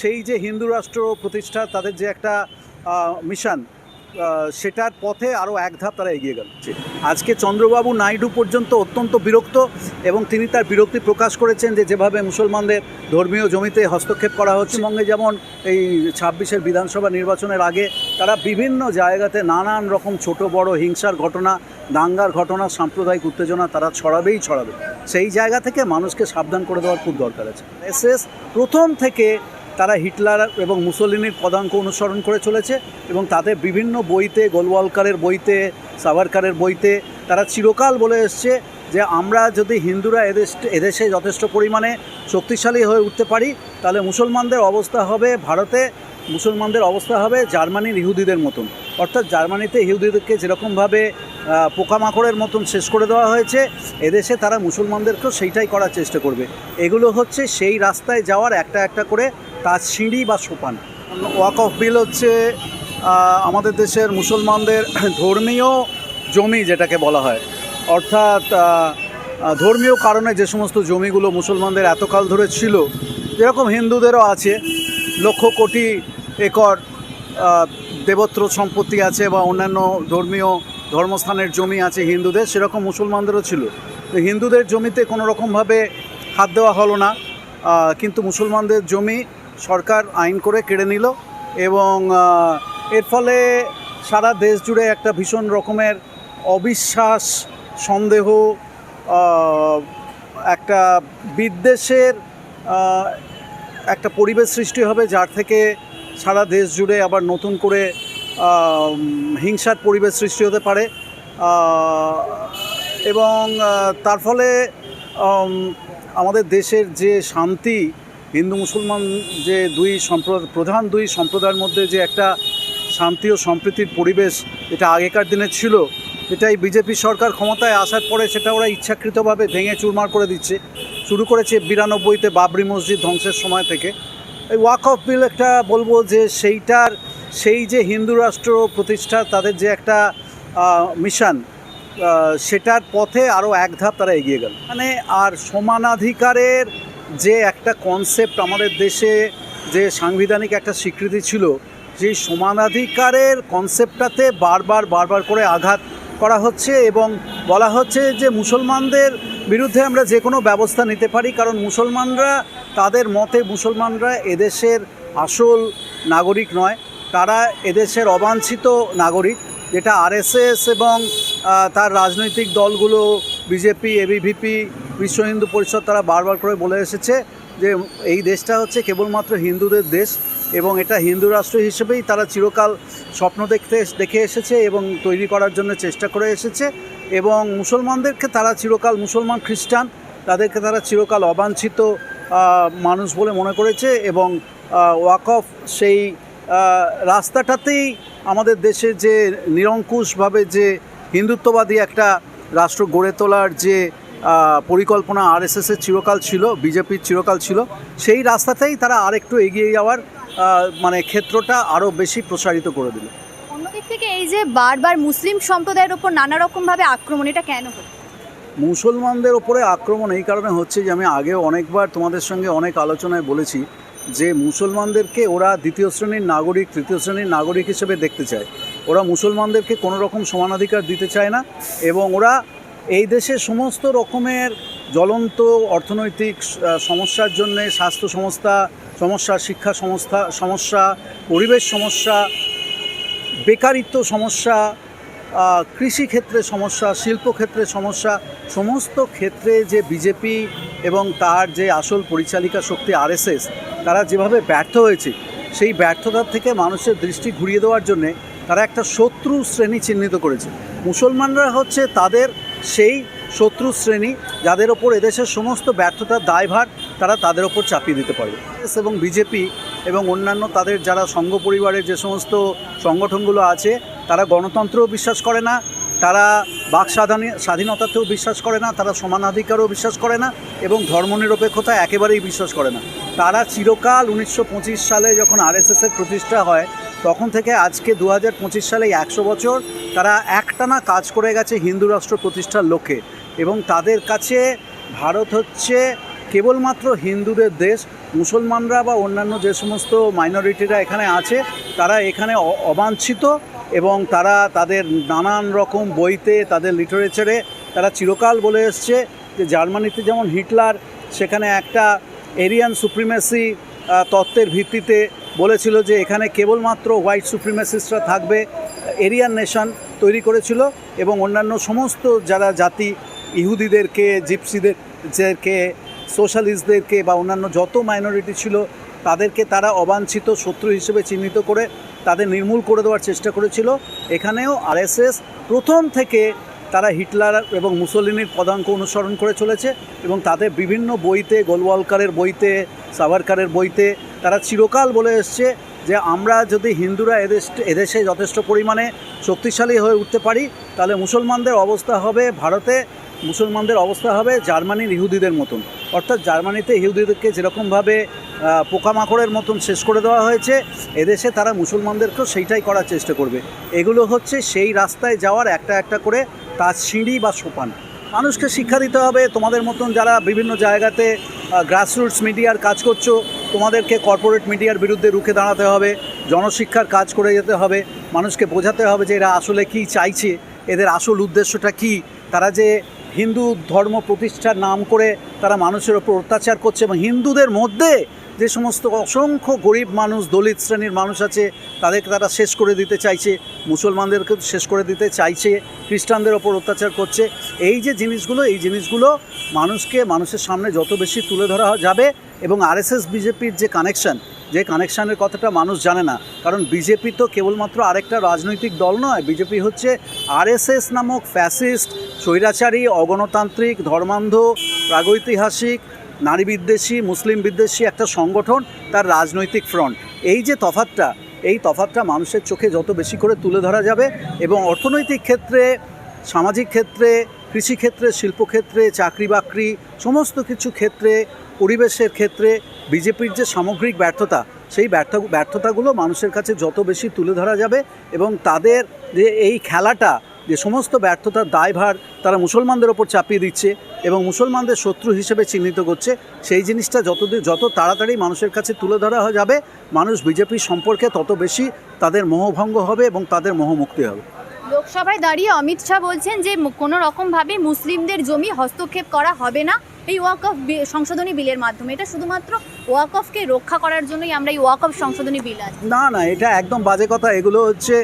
সেই যে হিন্দু রাষ্ট্র প্রতিষ্ঠা তাদের যে একটা মিশন সেটার পথে আরও এক ধাপ তারা এগিয়ে গেল। আজকে চন্দ্রবাবু নাইডু পর্যন্ত অত্যন্ত বিরক্ত এবং তিনি তার বিরক্তি প্রকাশ করেছেন যে যেভাবে মুসলমানদের ধর্মীয় জমিতে হস্তক্ষেপ করা হচ্ছে বঙ্গে যেমন এই ছাব্বিশের বিধানসভা নির্বাচনের আগে তারা বিভিন্ন জায়গাতে নানান রকম ছোট বড় হিংসার ঘটনা দাঙ্গার ঘটনা সাম্প্রদায়িক উত্তেজনা তারা ছড়াবেই ছড়াবে। সেই জায়গা থেকে মানুষকে সাবধান করে দেওয়ার খুব দরকার আছে। এসএস প্রথম থেকে তারা হিটলার এবং মুসলিনের পদাঙ্ক অনুসরণ করে চলেছে এবং তাদের বিভিন্ন বইতে, গোলওয়ালকারের বইতে, সাভারকারের বইতে তারা চিরকাল বলে এসছে যে আমরা যদি হিন্দুরা এদেশ, এদেশে যথেষ্ট পরিমাণে শক্তিশালী হয়ে উঠতে পারি, তাহলে মুসলমানদের অবস্থা হবে ভারতে, মুসলমানদের অবস্থা হবে জার্মানির ইহুদিদের মতন। অর্থাৎ জার্মানিতে ইহুদিদেরকে যেরকমভাবে পোকামাকড়ের মতন শেষ করে দেওয়া হয়েছে, এদেশে তারা মুসলমানদেরকেও সেইটাই করার চেষ্টা করবে। এগুলো হচ্ছে সেই রাস্তায় যাওয়ার একটা একটা করে তার সিঁড়ি বা সোপান। ওয়াক অফ বিল হচ্ছে আমাদের দেশের মুসলমানদের ধর্মীয় জমি যেটাকে বলা হয়। অর্থাৎ ধর্মীয় কারণে যে সমস্ত জমিগুলো মুসলমানদের এতকাল ধরে ছিল, যেরকম হিন্দুদেরও আছে, লক্ষ কোটি একর দেবত্র সম্পত্তি আছে বা অন্যান্য ধর্মীয় ধর্মস্থানের জমি আছে হিন্দুদের, সেরকম মুসলমানদেরও ছিল। তো হিন্দুদের জমিতে কোনো রকমভাবে হাত দেওয়া হলো না। কিন্তু মুসলমানদের জমি সরকার আইন করে কেড়ে নিল এবং এর ফলে সারা দেশ জুড়ে একটা ভীষণ রকমের অবিশ্বাস, সন্দেহ একটা বিদ্বেষের একটা পরিবেশ সৃষ্টি হবে, যার থেকে সারা দেশ জুড়ে আবার নতুন করে হিংসার পরিবেশ সৃষ্টি হতে পারে। এবং তার ফলে আমাদের দেশের যে শান্তি, হিন্দু মুসলমান যে দুই সম্প্রদায়, প্রধান দুই সম্প্রদায়ের মধ্যে যে একটা শান্তি ও সম্প্রীতির পরিবেশ এটা আগেকার দিনে ছিল, এটাই বিজেপি সরকার ক্ষমতায় আসার পরে সেটা ওরা ইচ্ছাকৃতভাবে ভেঙে চুরমার করে দিচ্ছে। শুরু করেছে বিরানব্বইতে বাবরি মসজিদ ধ্বংসের সময় থেকে। এই ওয়াক অফ বিল একটা বলব যে সেইটার, সেই যে হিন্দু রাষ্ট্র প্রতিষ্ঠা তাদের যে একটা মিশন সেটার পথে আরও এক ধাপ তারা এগিয়ে গেল। মানে আর সমানাধিকারের যে একটা কনসেপ্ট আমাদের দেশে যে সাংবিধানিক একটা স্বীকৃতি ছিল, সেই সমানাধিকারের কনসেপ্টটাতে বারবার বারবার করে আঘাত করা হচ্ছে এবং বলা হচ্ছে যে মুসলমানদের বিরুদ্ধে আমরা যে কোনো ব্যবস্থা নিতে পারি, কারণ মুসলমানরা তাদের মতে মুসলমানরা এদেশের আসল নাগরিক নয়। তারা এদেশের অবাঞ্ছিত নাগরিক, যেটা আরএসএস এবং তার রাজনৈতিক দলগুলো, বিজেপি এবিভিপি বিশ্ব হিন্দু পরিষদ তারা বারবার করে বলে এসেছে যে এই দেশটা হচ্ছে কেবলমাত্র হিন্দুদের দেশ এবং এটা হিন্দু রাষ্ট্র হিসেবেই তারা চিরকাল স্বপ্ন দেখতে, দেখে এসেছে এবং তৈরি করার জন্য চেষ্টা করে এসেছে এবং মুসলমানদেরকে তারা চিরকাল মুসলমান খ্রিস্টান, তাদেরকে তারা চিরকাল অবাঞ্ছিত মানুষ বলে মনে করেছে এবং ওয়াক অফ সেই রাস্তাটাতেই আমাদের দেশে যে নিরঙ্কুশভাবে যে হিন্দুত্ববাদী একটা রাষ্ট্র গড়ে তোলার যে পরিকল্পনা আরএসএসের চিরকাল ছিল, বিজেপির চিরকাল ছিল, সেই রাস্তাতেই তারা আরেকটু এগিয়ে যাওয়ার মানে ক্ষেত্রটা আরও বেশি প্রসারিত করে দিল। অন্যদিক থেকে এই যে বারবার মুসলিম সম্প্রদায়ের ওপর নানা রকমভাবে আক্রমণ, এটা কেন হচ্ছে মুসলমানদের ওপরে আক্রমণ এই কারণে হচ্ছে যে আমি আগেও অনেকবার তোমাদের সঙ্গে অনেক আলোচনায় বলেছি যে মুসলমানদেরকে ওরা দ্বিতীয় শ্রেণির নাগরিক, তৃতীয় শ্রেণির নাগরিক হিসেবে দেখতে চায়। ওরা মুসলমানদেরকে কোনো রকম সমানাধিকার দিতে চায় না এবং ওরা এই দেশে সমস্ত রকমের জ্বলন্ত অর্থনৈতিক সমস্যার জন্যে স্বাস্থ্য সংস্থা সমস্যা, শিক্ষা সংস্থা সমস্যা, পরিবেশ সমস্যা, বেকারিত্ব সমস্যা কৃষিক্ষেত্রে সমস্যা, শিল্পক্ষেত্রে সমস্যা, সমস্ত ক্ষেত্রে যে বিজেপি এবং তার যে আসল পরিচালিকা শক্তি আরএসএস, তারা যেভাবে ব্যর্থ হয়েছে, সেই ব্যর্থতার থেকে মানুষের দৃষ্টি ঘুরিয়ে দেওয়ার জন্যে তারা একটা শত্রু শ্রেণি চিহ্নিত করেছে। মুসলমানরা হচ্ছে তাদের সেই শত্রু শ্রেণি যাদের ওপর এদেশের সমস্ত ব্যর্থতার দায়ভার তারা তাদের ওপর চাপিয়ে দিতে পারবে। এবং বিজেপি এবং অন্যান্য তাদের যারা সংঘ পরিবারের যে সমস্ত সংগঠনগুলো আছে তারা গণতন্ত্রেও বিশ্বাস করে না, তারা বাক স্বাধীন স্বাধীনতাতেও বিশ্বাস করে না, তারা সমানাধিকারও বিশ্বাস করে না এবং ধর্মনিরপেক্ষতা একেবারেই বিশ্বাস করে না। তারা চিরকাল উনিশশো পঁচিশ সালে যখন আরএসএসের প্রতিষ্ঠা হয়, তখন থেকে আজকে দু হাজার পঁচিশ সালে একশো বছর তারা একটানা কাজ করে গেছে হিন্দু রাষ্ট্র প্রতিষ্ঠার লক্ষ্যে এবং তাদের কাছে ভারত হচ্ছে কেবলমাত্র হিন্দুদের দেশ, মুসলমানরা বা অন্যান্য যে সমস্ত মাইনরিটিরা এখানে আছে, তারা এখানে অবাঞ্ছিত এবং তারা তাদের নানান রকম বইতে, তাদের লিটারেচারে তারা চিরকাল বলে এসছে যে জার্মানিতে যেমন হিটলার সেখানে একটা এরিয়ান সুপ্রিমেসি তত্ত্বের ভিত্তিতে বলেছিল যে এখানে কেবলমাত্র হোয়াইট সুপ্রিমেসিস্টরা থাকবে, এরিয়ান নেশন তৈরি করেছিল এবং অন্যান্য সমস্ত যারা জাতি, ইহুদিদেরকে, জিপসিদেরকে, সোশ্যালিস্টদেরকে বা অন্যান্য যত মাইনরিটি ছিল, তাদেরকে তারা অবাঞ্ছিত শত্রু হিসেবে চিহ্নিত করে তাদের নির্মূল করে দেওয়ার চেষ্টা করেছিল। এখানেও আরএসএস প্রথম থেকে তারা হিটলার এবং মুসলিনীর পদাঙ্ক অনুসরণ করে চলেছে এবং তাদের বিভিন্ন বইতে, গোলওয়ালকারের বইতে, সাভারকারের বইতে তারা চিরকাল বলে এসছে যে আমরা যদি হিন্দুরা এদেশ এদেশে যথেষ্ট পরিমাণে শক্তিশালী হয়ে উঠতে পারি, তাহলে মুসলমানদের অবস্থা হবে ভারতে, মুসলমানদের অবস্থা হবে জার্মানির ইহুদিদের মতন। অর্থাৎ জার্মানিতে ইহুদিদেরকে যেরকমভাবে পোকামাকড়ের মতন শেষ করে দেওয়া হয়েছে, এদেশে তারা মুসলমানদেরকেও সেইটাই করার চেষ্টা করবে। এগুলো হচ্ছে সেই রাস্তায় যাওয়ার একটা একটা করে তার সিঁড়ি বা সোপান। মানুষকে শিক্ষা দিতে হবে, তোমাদের মতন যারা বিভিন্ন জায়গাতে গ্রাসরুটস মিডিয়ার কাজ করছ, তোমাদেরকে কর্পোরেট মিডিয়ার বিরুদ্ধে রুখে দাঁড়াতে হবে, জনশিক্ষার কাজ করে যেতে হবে, মানুষকে বোঝাতে হবে যে এরা আসলে কি চাইছে, এদের আসল উদ্দেশ্যটা কি, তারা যে হিন্দু ধর্ম প্রতিষ্ঠার নাম করে তারা মানুষের ওপর অত্যাচার করছে এবং হিন্দুদের মধ্যে যে সমস্ত অসংখ্য গরিব মানুষ, দলিত শ্রেণির মানুষ আছে, তাদেরকে তারা শেষ করে দিতে চাইছে, মুসলমানদেরকে শেষ করে দিতে চাইছে, খ্রিস্টানদের ওপর অত্যাচার করছে। এই যে জিনিসগুলো, এই জিনিসগুলো মানুষকে, মানুষের সামনে যত বেশি তুলে ধরা যাবে এবং আরএসএস, বিজেপির যে কানেকশন যে কানেকশানের কথাটা মানুষ জানে না। কারণ বিজেপি তো কেবলমাত্র আরেকটা রাজনৈতিক দল নয়। বিজেপি হচ্ছে আরএসএস নামক ফ্যাসিস্ট স্বৈরাচারী, অগণতান্ত্রিক, ধর্মান্ধ, প্রাগৈতিহাসিক নারী বিদ্বেষী মুসলিম বিদ্বেষী একটা সংগঠন, তার রাজনৈতিক ফ্রন্ট এই যে তফাতটা, এই তফাতটা মানুষের চোখে যত বেশি করে তুলে ধরা যাবে এবং অর্থনৈতিক ক্ষেত্রে, সামাজিক ক্ষেত্রে, কৃষিক্ষেত্রে, শিল্পক্ষেত্রে চাকরি বাকরি সমস্ত কিছু ক্ষেত্রে, পরিবেশের ক্ষেত্রে বিজেপির যে সামগ্রিক ব্যর্থতা, সেই ব্যর্থ ব্যর্থতাগুলো মানুষের কাছে যত বেশি তুলে ধরা যাবে এবং তাদের যে এই খেলাটা, যে সমস্ত ব্যর্থতার দায়ভার তারা মুসলমানদের ওপর চাপিয়ে দিচ্ছে এবং মুসলমানদের শত্রু হিসেবে চিহ্নিত করছে, সেই জিনিসটা যতদিন যত তাড়াতাড়ি মানুষের কাছে তুলে ধরা যাবে, মানুষ বিজেপি সম্পর্কে তত বেশি তাদের মোহভঙ্গ হবে এবং তাদের মোহমুক্তি হবে। লোকসভায় দাঁড়িয়ে অমিত শাহ বলছেন যে কোনো রকমভাবে মুসলিমদের জমি হস্তক্ষেপ করা হবে না। এই ওয়াক অফ সংশোধনী বিলের মাধ্যমে। এটা শুধুমাত্র ওয়াক অফকে রক্ষা করার জন্যই আমরা এই ওয়াক অফ সংশোধনী বিল আছে না না, এটা একদম বাজে কথা। এগুলো হচ্ছে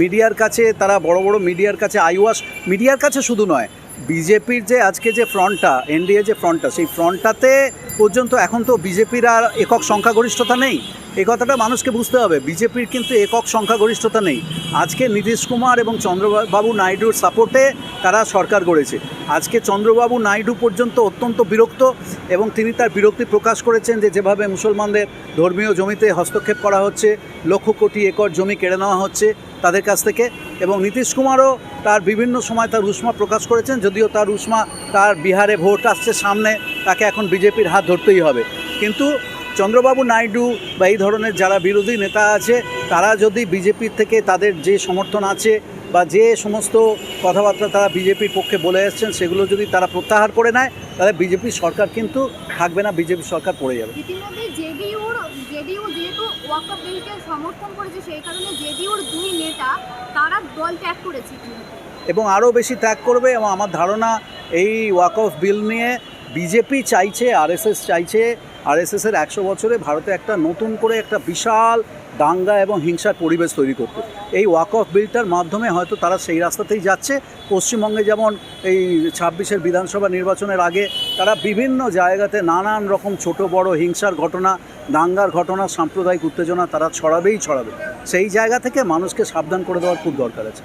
মিডিয়ার কাছে, তারা বড় বড় মিডিয়ার কাছে, আইওয়াস মিডিয়ার কাছে শুধু নয়, বিজেপির যে আজকে যে ফ্রন্টটা, এনডিএ যে ফ্রন্টটা, সেই ফ্রন্টটাতে পর্যন্ত এখন তো বিজেপির আর একক সংখ্যাগরিষ্ঠতা নেই। এই কথাটা মানুষকে বুঝতে হবে। বিজেপির কিন্তু একক সংখ্যাগরিষ্ঠতা নেই। আজকে নীতিশ কুমার এবং চন্দ্রবাবু নাইডুর সাপোর্টে তারা সরকার গড়েছে। আজকে চন্দ্রবাবু নাইডু পর্যন্ত অত্যন্ত বিরক্ত এবং তিনি তার বিরক্তি প্রকাশ করেছেন যে যেভাবে মুসলমানদের ধর্মীয় জমিতে হস্তক্ষেপ করা হচ্ছে, লক্ষ কোটি একর জমি কেড়ে নেওয়া হচ্ছে তাদের কাছ থেকে এবং নীতিশ কুমারও তার বিভিন্ন সময় তার উষ্মা প্রকাশ করেছেন, যদিও তার উষ্মা তার বিহারে ভোট আসছে সামনে, তাকে এখন বিজেপির হাত ধরতেই হবে। কিন্তু চন্দ্রবাবু নাইডু বা এই ধরনের যারা বিরোধী নেতা আছে তারা যদি বিজেপির থেকে তাদের যে সমর্থন আছে বা যে সমস্ত কথাবার্তা তারা বিজেপির পক্ষে বলে এসছেন সেগুলো যদি তারা প্রত্যাহার করে নেয় তাহলে বিজেপি সরকার কিন্তু থাকবে না বিজেপি সরকার পড়ে যাবে। এবং আরও বেশি ত্যাগ করবে এবং আমার ধারণা এই ওয়াক অফ বিল নিয়ে বিজেপি চাইছে আরএসএস চাইছে আরএসএসের একশো বছরে ভারতে একটা নতুন করে একটা বিশাল দাঙ্গা এবং হিংসার পরিবেশ তৈরি করতে। এই ওয়াক অফ বিলটার মাধ্যমে হয়তো তারা সেই রাস্তাতেই যাচ্ছে। পশ্চিমবঙ্গে যেমন এই ছাব্বিশের বিধানসভা নির্বাচনের আগে তারা বিভিন্ন জায়গাতে নানান রকম ছোট বড় হিংসার ঘটনা, দাঙ্গার ঘটনা, সাম্প্রদায়িক উত্তেজনা তারা ছড়াবেই ছড়াবে। সেই জায়গা থেকে মানুষকে সাবধান করে দেওয়ার খুব দরকার আছে।